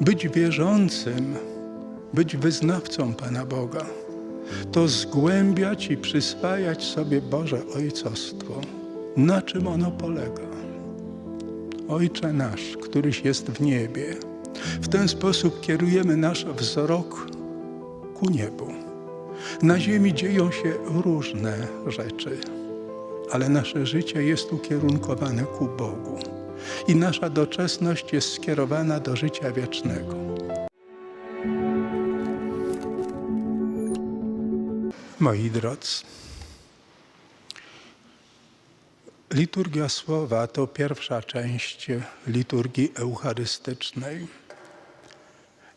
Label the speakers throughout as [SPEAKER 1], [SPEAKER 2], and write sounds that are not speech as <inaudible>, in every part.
[SPEAKER 1] Być wierzącym, być wyznawcą Pana Boga, to zgłębiać i przyswajać sobie Boże Ojcostwo. Na czym ono polega? Ojcze nasz, któryś jest w niebie. W ten sposób kierujemy nasz wzrok ku niebu. Na ziemi dzieją się różne rzeczy, ale nasze życie jest ukierunkowane ku Bogu i nasza doczesność jest skierowana do życia wiecznego. Moi drodzy, liturgia słowa to pierwsza część liturgii eucharystycznej.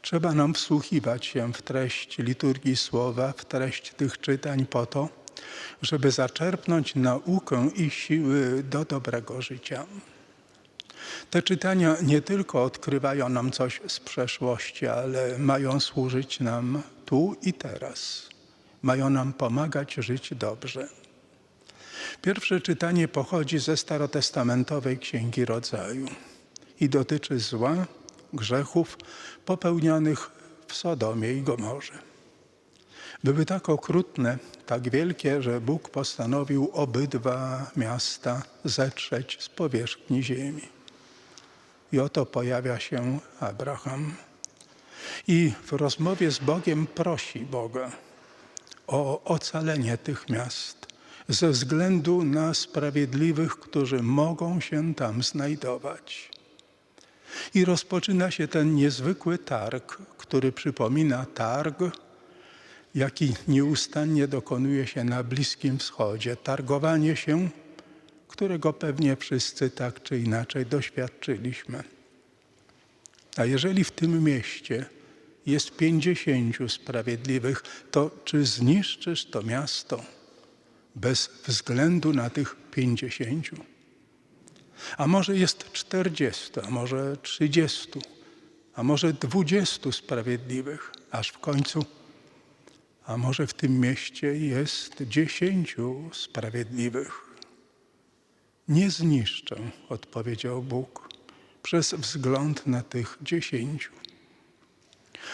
[SPEAKER 1] Trzeba nam wsłuchiwać się w treść liturgii słowa, w treść tych czytań po to, żeby zaczerpnąć naukę i siły do dobrego życia. Te czytania nie tylko odkrywają nam coś z przeszłości, ale mają służyć nam tu i teraz. Mają nam pomagać żyć dobrze. Pierwsze czytanie pochodzi ze starotestamentowej Księgi Rodzaju i dotyczy zła, grzechów popełnionych w Sodomie i Gomorze. Były tak okrutne, tak wielkie, że Bóg postanowił obydwa miasta zetrzeć z powierzchni ziemi. I oto pojawia się Abraham. I w rozmowie z Bogiem prosi Boga o ocalenie tych miast ze względu na sprawiedliwych, którzy mogą się tam znajdować. I rozpoczyna się ten niezwykły targ, który przypomina targ, jaki nieustannie dokonuje się na Bliskim Wschodzie. Targowanie się, którego pewnie wszyscy tak czy inaczej doświadczyliśmy. A jeżeli w tym mieście jest pięćdziesięciu sprawiedliwych, to czy zniszczysz to miasto bez względu na tych pięćdziesięciu? A może jest czterdziestu, a może trzydziestu, a może dwudziestu sprawiedliwych, aż w końcu, a może w tym mieście jest dziesięciu sprawiedliwych. Nie zniszczę, odpowiedział Bóg, przez wzgląd na tych dziesięciu.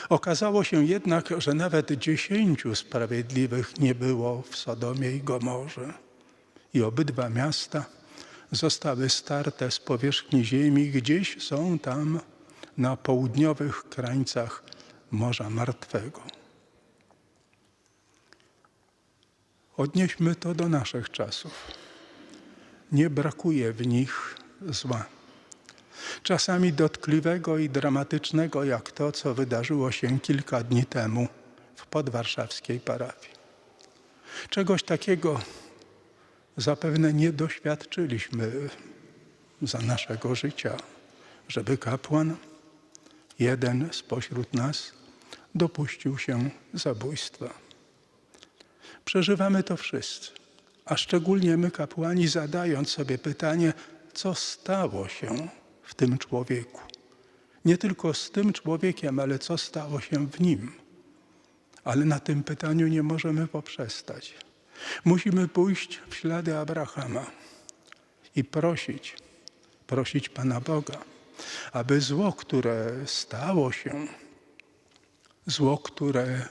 [SPEAKER 1] Okazało się jednak, że nawet dziesięciu sprawiedliwych nie było w Sodomie i Gomorze. I obydwa miasta zostały starte z powierzchni ziemi, gdzieś są tam na południowych krańcach Morza Martwego. Odnieśmy to do naszych czasów. Nie brakuje w nich zła. Czasami dotkliwego i dramatycznego, jak to, co wydarzyło się kilka dni temu w podwarszawskiej parafii. Czegoś takiego zapewne nie doświadczyliśmy za naszego życia, żeby kapłan, jeden spośród nas, dopuścił się zabójstwa. Przeżywamy to wszyscy, a szczególnie my, kapłani, zadając sobie pytanie, co stało się w tym człowieku. Nie tylko z tym człowiekiem, ale co stało się w nim. Ale na tym pytaniu nie możemy poprzestać. Musimy pójść w ślady Abrahama i prosić, prosić Pana Boga, aby zło, które stało się, zło, które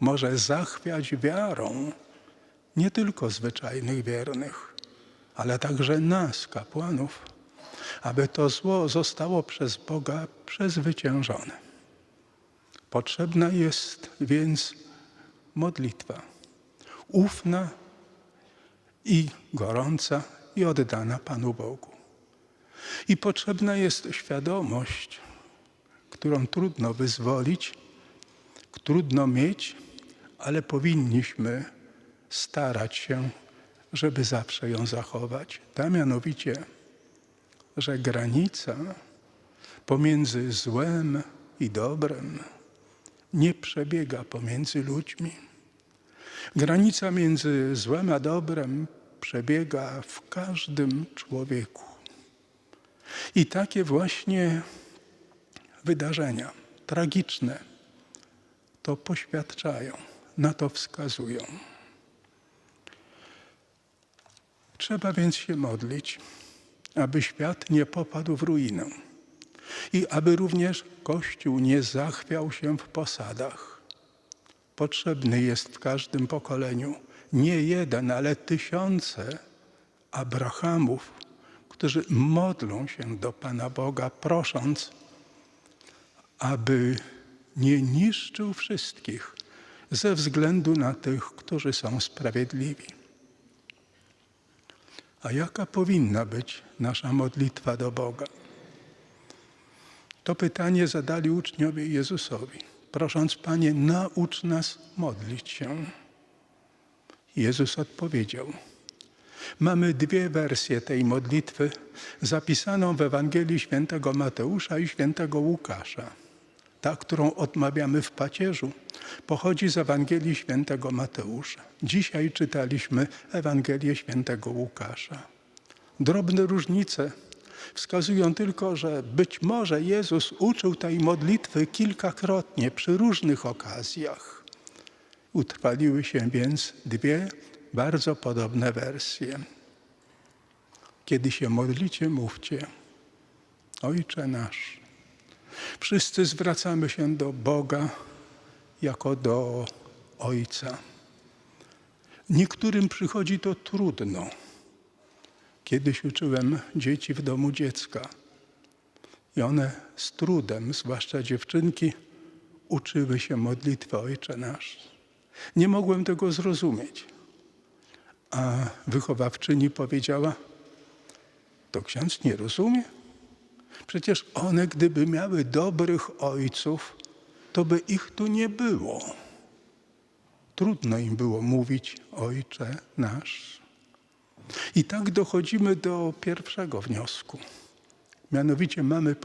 [SPEAKER 1] może zachwiać wiarą nie tylko zwyczajnych wiernych, ale także nas, kapłanów, aby to zło zostało przez Boga przezwyciężone. Potrzebna jest więc modlitwa, ufna i gorąca i oddana Panu Bogu. I potrzebna jest świadomość, którą trudno wyzwolić, trudno mieć, ale powinniśmy starać się, żeby zawsze ją zachować. Ta mianowicie, że granica pomiędzy złem i dobrem nie przebiega pomiędzy ludźmi. Granica między złem a dobrem przebiega w każdym człowieku. I takie właśnie wydarzenia tragiczne to poświadczają, na to wskazują. Trzeba więc się modlić, aby świat nie popadł w ruinę. i aby również Kościół nie zachwiał się w posadach. Potrzebny jest w każdym pokoleniu nie jeden, ale tysiące Abrahamów, którzy modlą się do Pana Boga, prosząc, aby nie niszczył wszystkich ze względu na tych, którzy są sprawiedliwi. A jaka powinna być nasza modlitwa do Boga? To pytanie zadali uczniowie Jezusowi, prosząc Panie, naucz nas modlić się. Jezus odpowiedział. Mamy dwie wersje tej modlitwy zapisaną w Ewangelii świętego Mateusza i świętego Łukasza. Ta, którą odmawiamy w pacierzu, pochodzi z Ewangelii świętego Mateusza. Dzisiaj czytaliśmy Ewangelię świętego Łukasza. Drobne różnice wskazują tylko, że być może Jezus uczył tej modlitwy kilkakrotnie przy różnych okazjach. Utrwaliły się więc dwie bardzo podobne wersje. Kiedy się modlicie, mówcie: Ojcze nasz. Wszyscy zwracamy się do Boga jako do Ojca. Niektórym przychodzi to trudno. Kiedyś uczyłem dzieci w domu dziecka i one z trudem, zwłaszcza dziewczynki, uczyły się modlitwy Ojcze Nasz. Nie mogłem tego zrozumieć. A wychowawczyni powiedziała, to ksiądz nie rozumie? Przecież one, gdyby miały dobrych ojców, to by ich tu nie było. Trudno im było mówić Ojcze nasz. I tak dochodzimy do pierwszego wniosku. Mianowicie mamy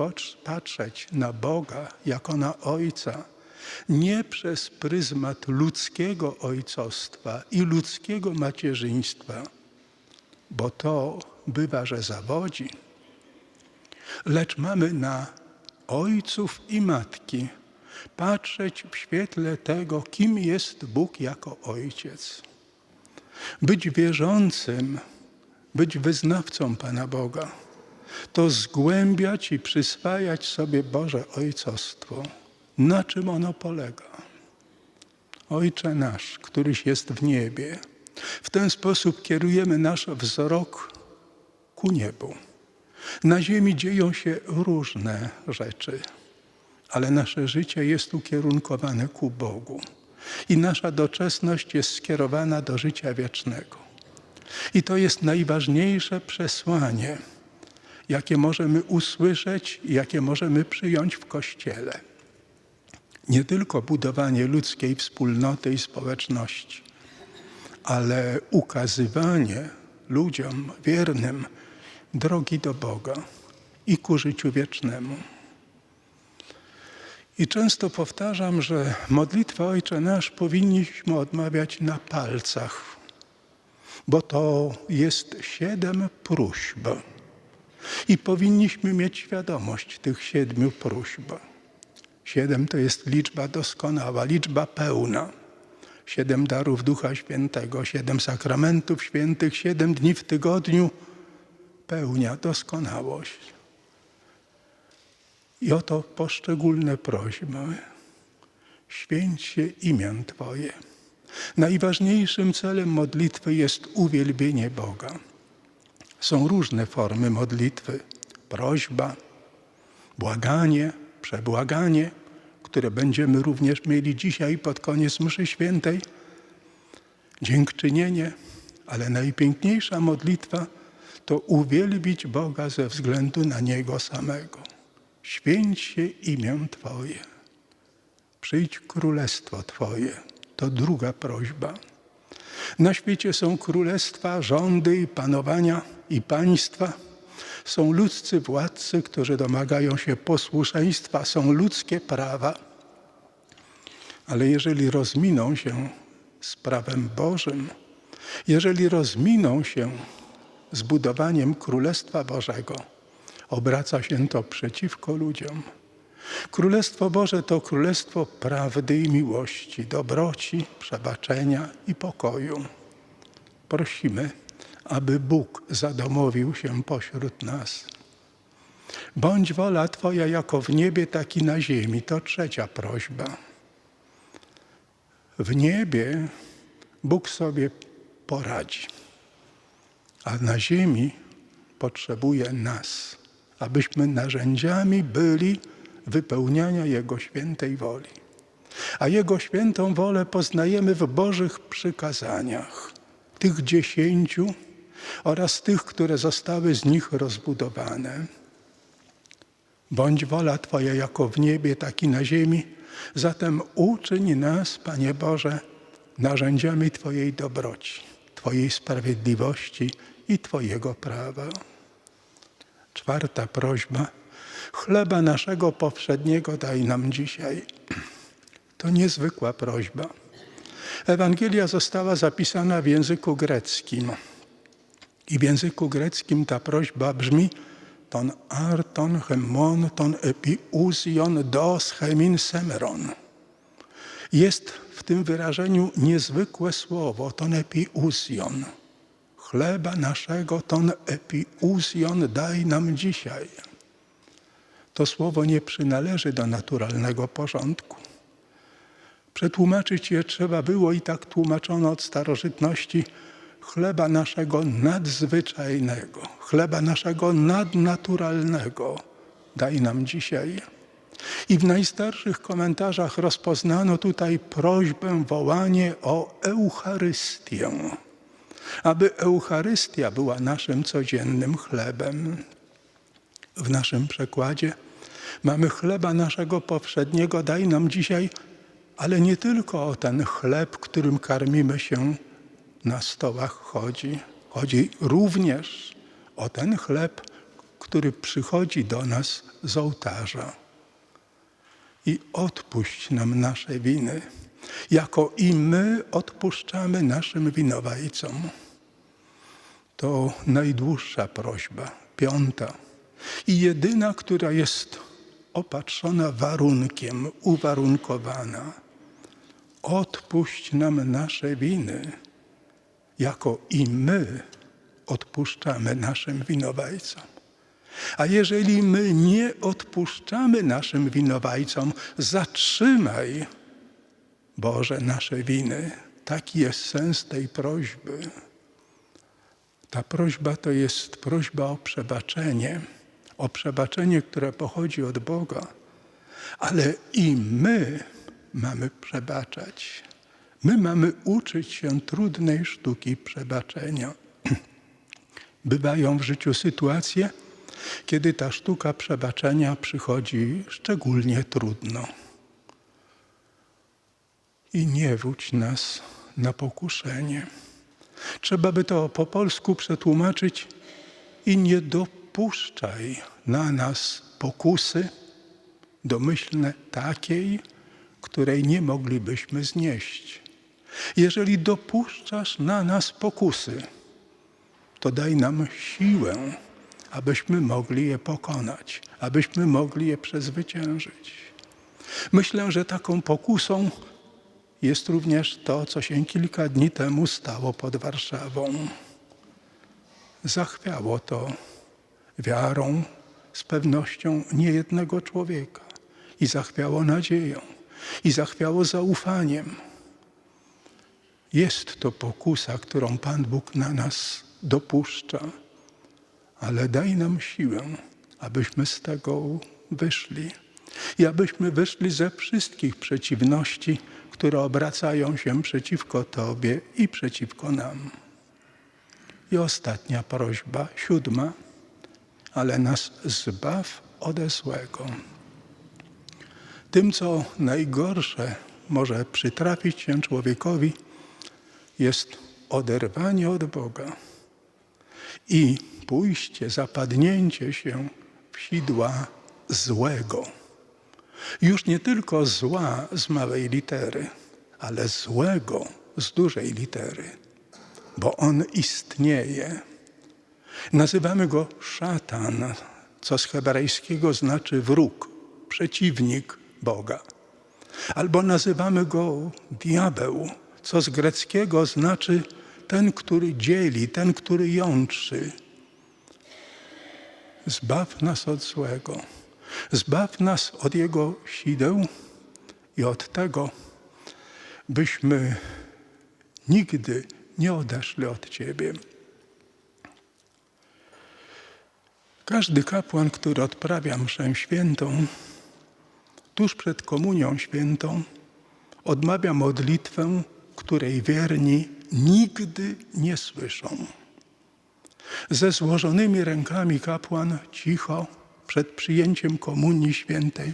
[SPEAKER 1] patrzeć na Boga jako na Ojca, nie przez pryzmat ludzkiego ojcostwa i ludzkiego macierzyństwa, bo to bywa, że zawodzi, lecz mamy na ojców i matki patrzeć w świetle tego, kim jest Bóg jako ojciec. Być wierzącym, być wyznawcą Pana Boga, to zgłębiać i przyswajać sobie Boże ojcostwo. Na czym ono polega? Ojcze nasz, któryś jest w niebie. W ten sposób kierujemy nasz wzrok ku niebu. Na ziemi dzieją się różne rzeczy, ale nasze życie jest ukierunkowane ku Bogu i nasza doczesność jest skierowana do życia wiecznego. I to jest najważniejsze przesłanie, jakie możemy usłyszeć, jakie możemy przyjąć w Kościele. Nie tylko budowanie ludzkiej wspólnoty i społeczności, ale ukazywanie ludziom wiernym drogi do Boga i ku życiu wiecznemu. I często powtarzam, że modlitwę Ojcze Nasz powinniśmy odmawiać na palcach, bo to jest siedem próśb. I powinniśmy mieć świadomość tych siedmiu próśb. Siedem to jest liczba doskonała, liczba pełna. Siedem darów Ducha Świętego, siedem sakramentów świętych, siedem dni w tygodniu pełnia, doskonałość. I oto poszczególne prośby. Święć się imię Twoje. Najważniejszym celem modlitwy jest uwielbienie Boga. Są różne formy modlitwy: prośba, błaganie, przebłaganie, które będziemy również mieli dzisiaj pod koniec mszy świętej, dziękczynienie, ale najpiękniejsza modlitwa to uwielbić Boga ze względu na Niego samego. Święć się imię Twoje. Przyjdź królestwo Twoje. To druga prośba. Na świecie są królestwa, rządy i panowania i państwa. Są ludzcy władcy, którzy domagają się posłuszeństwa, są ludzkie prawa. Ale jeżeli rozminą się z prawem Bożym, jeżeli rozminą się z budowaniem Królestwa Bożego, obraca się to przeciwko ludziom. Królestwo Boże to królestwo prawdy i miłości, dobroci, przebaczenia i pokoju. Prosimy, aby Bóg zadomowił się pośród nas. Bądź wola Twoja jako w niebie, tak i na ziemi. To trzecia prośba. W niebie Bóg sobie poradzi, a na ziemi potrzebuje nas, abyśmy narzędziami byli wypełniania Jego świętej woli. A Jego świętą wolę poznajemy w Bożych przykazaniach, tych dziesięciu oraz tych, które zostały z nich rozbudowane. Bądź wola Twoja jako w niebie, tak i na ziemi. Zatem uczyń nas, Panie Boże, narzędziami Twojej dobroci, Twojej sprawiedliwości i Twojego prawa. Czwarta prośba. Chleba naszego powszedniego daj nam dzisiaj. To niezwykła prośba. Ewangelia została zapisana w języku greckim. I w języku greckim ta prośba brzmi ton arton hemon ton epiusion dos hemin semeron. Jest w tym wyrażeniu niezwykłe słowo, ton epiusion. Chleba naszego, ton epiusion daj nam dzisiaj. To słowo nie przynależy do naturalnego porządku. Przetłumaczyć je trzeba było i tak tłumaczono od starożytności chleba naszego nadzwyczajnego, chleba naszego nadnaturalnego daj nam dzisiaj. I w najstarszych komentarzach rozpoznano tutaj prośbę, wołanie o Eucharystię, aby Eucharystia była naszym codziennym chlebem. W naszym przekładzie mamy chleba naszego powszedniego, daj nam dzisiaj, ale nie tylko o ten chleb, którym karmimy się na stołach chodzi. Chodzi również o ten chleb, który przychodzi do nas z ołtarza. I odpuść nam nasze winy, jako i my odpuszczamy naszym winowajcom. To najdłuższa prośba, piąta i jedyna, która jest opatrzona warunkiem, uwarunkowana. Odpuść nam nasze winy jako i my odpuszczamy naszym winowajcom. A jeżeli my nie odpuszczamy naszym winowajcom, zatrzymaj, Boże, nasze winy. Taki jest sens tej prośby. Ta prośba to jest prośba o przebaczenie, o przebaczenie, które pochodzi od Boga, ale i my mamy przebaczać. My mamy uczyć się trudnej sztuki przebaczenia. <clears throat> Bywają w życiu sytuacje, kiedy ta sztuka przebaczenia przychodzi szczególnie trudno. I nie wódź nas na pokuszenie. Trzeba by to po polsku przetłumaczyć i nie dopuszczaj na nas pokusy domyślne takiej, której nie moglibyśmy znieść. Jeżeli dopuszczasz na nas pokusy, to daj nam siłę, abyśmy mogli je pokonać, abyśmy mogli je przezwyciężyć. Myślę, że taką pokusą jest również to, co się kilka dni temu stało pod Warszawą. Zachwiało to wiarą, z pewnością niejednego człowieka i zachwiało nadzieją i zachwiało zaufaniem. Jest to pokusa, którą Pan Bóg na nas dopuszcza, ale daj nam siłę, abyśmy z tego wyszli i abyśmy wyszli ze wszystkich przeciwności, które obracają się przeciwko Tobie i przeciwko nam. I ostatnia prośba, siódma, ale nas zbaw ode złego. Tym, co najgorsze może przytrafić się człowiekowi, jest oderwanie od Boga i pójście, zapadnięcie się w sidła złego. Już nie tylko zła z małej litery, ale złego z dużej litery, bo on istnieje. Nazywamy go szatan, co z hebrajskiego znaczy wróg, przeciwnik Boga. Albo nazywamy go diabeł, co z greckiego znaczy ten, który dzieli, ten, który jątrzy. zbaw nas od złego, zbaw nas od jego sideł i od tego, byśmy nigdy nie odeszli od Ciebie. Każdy kapłan, który odprawia mszę świętą, tuż przed komunią świętą, odmawia modlitwę, której wierni nigdy nie słyszą. Ze złożonymi rękami kapłan cicho przed przyjęciem komunii świętej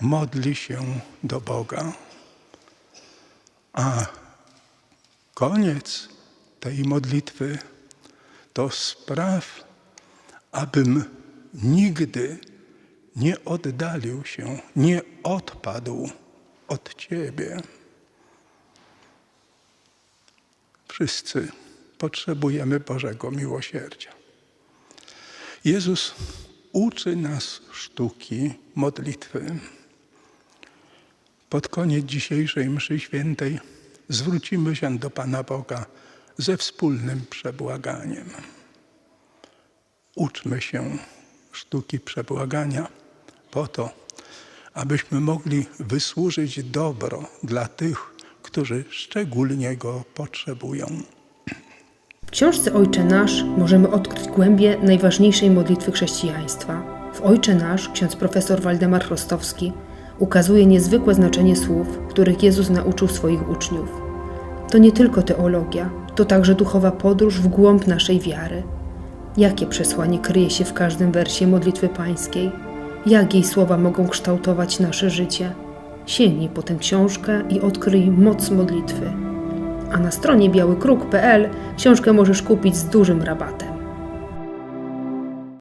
[SPEAKER 1] modli się do Boga. A koniec tej modlitwy to spraw, abym nigdy nie oddalił się, nie odpadł od Ciebie. Wszyscy potrzebujemy Bożego miłosierdzia. Jezus uczy nas sztuki modlitwy. Pod koniec dzisiejszej mszy świętej zwrócimy się do Pana Boga ze wspólnym przebłaganiem. Uczmy się sztuki przebłagania po to, abyśmy mogli wysłużyć dobro dla tych, którzy szczególnie go potrzebują.
[SPEAKER 2] Książce Ojcze Nasz możemy odkryć głębie najważniejszej modlitwy chrześcijaństwa. W Ojcze Nasz ksiądz profesor Waldemar Chrostowski ukazuje niezwykłe znaczenie słów, których Jezus nauczył swoich uczniów. To nie tylko teologia, to także duchowa podróż w głąb naszej wiary. Jakie przesłanie kryje się w każdym wersie modlitwy pańskiej? Jak jej słowa mogą kształtować nasze życie? Sięgnij po tę książkę i odkryj moc modlitwy. A na stronie białykruk.pl książkę możesz kupić z dużym rabatem.